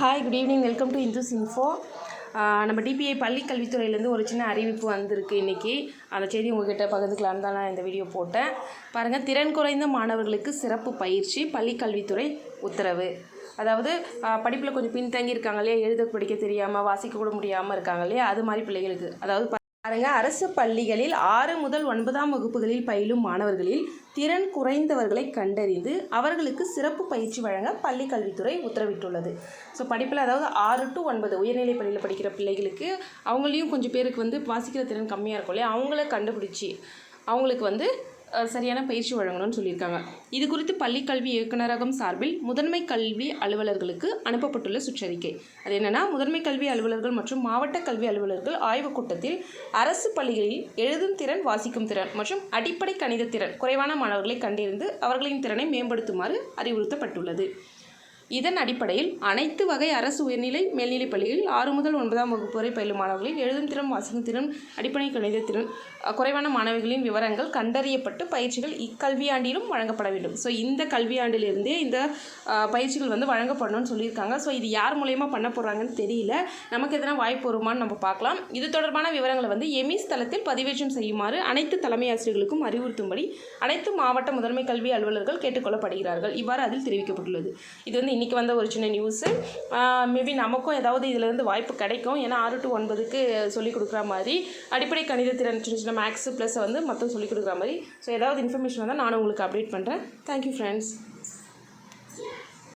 Hi good evening welcome to Indus info நம்ம DPI பள்ளி கல்வித்துறையிலேருந்து ஒரு சின்ன அறிவிப்பு வந்திருக்கு இன்றைக்கி அந்த செய்தி உங்ககிட்ட பகிர்ந்துக்கலான்னு தான் நான் இந்த வீடியோ போட்டேன். பாருங்கள் திறன் குறைந்த மாணவர்களுக்கு சிறப்பு பயிற்சி பள்ளி கல்வித்துறை உத்தரவு. அதாவது படிப்பில் கொஞ்சம் பின்தங்கி இருக்காங்க இல்லையா? எழுத படிக்க தெரியாமல் வாசிக்க கூட முடியாமல் இருக்காங்க இல்லையா? அது மாதிரி பிள்ளைகளுக்கு. அதாவது பாருங்க அரசு பள்ளிகளில் ஆறு முதல் ஒன்பதாம் வகுப்புகளில் பயிலும் மாணவர்களில் திறன் குறைந்தவர்களை கண்டறிந்து அவர்களுக்கு சிறப்பு பயிற்சி வழங்க பள்ளி கல்வித்துறை உத்தரவிட்டுள்ளது. ஸோ படிப்பில் அதாவது ஆறு டு ஒன்பது உயர்நிலை பள்ளியில் படிக்கிற பிள்ளைகளுக்கு அவங்களையும் கொஞ்சம் பேருக்கு வந்து வாசிக்கிற திறன் கம்மியாக இருக்கும் இல்லையா? அவங்கள கண்டுபிடிச்சி அவங்களுக்கு வந்து சரியான பயிற்சி வழங்கணும்னு சொல்லியிருக்காங்க. இது குறித்து பள்ளி கல்வி இயக்குநரகம் சார்பில் முதன்மை கல்வி அலுவலர்களுக்கு அனுப்பப்பட்டுள்ள சுற்றறிக்கை. அது என்னென்னா முதன்மை கல்வி அலுவலர்கள் மற்றும் மாவட்ட கல்வி அலுவலர்கள் ஆய்வுக் கூட்டத்தில் அரசு பள்ளிகளில் எழுதும் திறன் வாசிக்கும் திறன் மற்றும் அடிப்படை கணித திறன் குறைவான மாணவர்களை கண்டறிந்து அவர்களின் திறனை மேம்படுத்துமாறு அறிவுறுத்தப்பட்டுள்ளது. இதன் அடிப்படையில் அனைத்து வகை அரசு உயர்நிலை மேல்நிலைப் பள்ளிகளில் ஆறு முதல் ஒன்பதாம் வகுப்பு வரை பயிலும் மாணவர்களில் எழுதும் திறன் வாசிக்கும் திறன் அடிப்படை கணித திறன் குறைவான மாணவிகளின் விவரங்கள் கண்டறியப்பட்டு பயிற்சிகள் இக்கல்வியாண்டிலும் வழங்கப்பட வேண்டும். ஸோ இந்த கல்வியாண்டிலிருந்தே இந்த பயிற்சிகள் வந்து வழங்கப்படணும்னு சொல்லியிருக்காங்க. ஸோ இது யார் மூலயமா பண்ண போகிறாங்கன்னு தெரியல. நமக்கு எதனா வாய்ப்பு வருமான்னு நம்ம பார்க்கலாம். இது தொடர்பான விவரங்களை வந்து எமிஸ் தளத்தில் பதிவேற்றம் செய்யுமாறு அனைத்து தலைமை ஆசிரியர்களுக்கும் அறிவுறுத்தும்படி அனைத்து மாவட்ட முதன்மை கல்வி அலுவலர்கள் கேட்டுக்கொள்ளப்படுகிறார்கள். இவ்வாறு அதில் தெரிவிக்கப்பட்டுள்ளது. இது வந்து இன்றைக்கி வந்த ஒரு சின்ன நியூஸு மேபி நமக்கும் ஏதாவது இதிலேருந்து வாய்ப்பு கிடைக்கும். ஏன்னா ஆறு டு ஒன்பதுக்கு சொல்லிக் கொடுக்குற மாதிரி அடிப்படை கணித திறன் சின்ன சின்ன மேக்ஸு ப்ளஸ் வந்து மொத்தம் சொல்லிக் கொடுக்குற மாதிரி. ஸோ ஏதாவது இன்ஃபர்மேஷன் வந்தால் நானும் உங்களுக்கு அப்டேட் பண்ணுறேன் தேங்க்யூ ஃப்ரெண்ட்ஸ்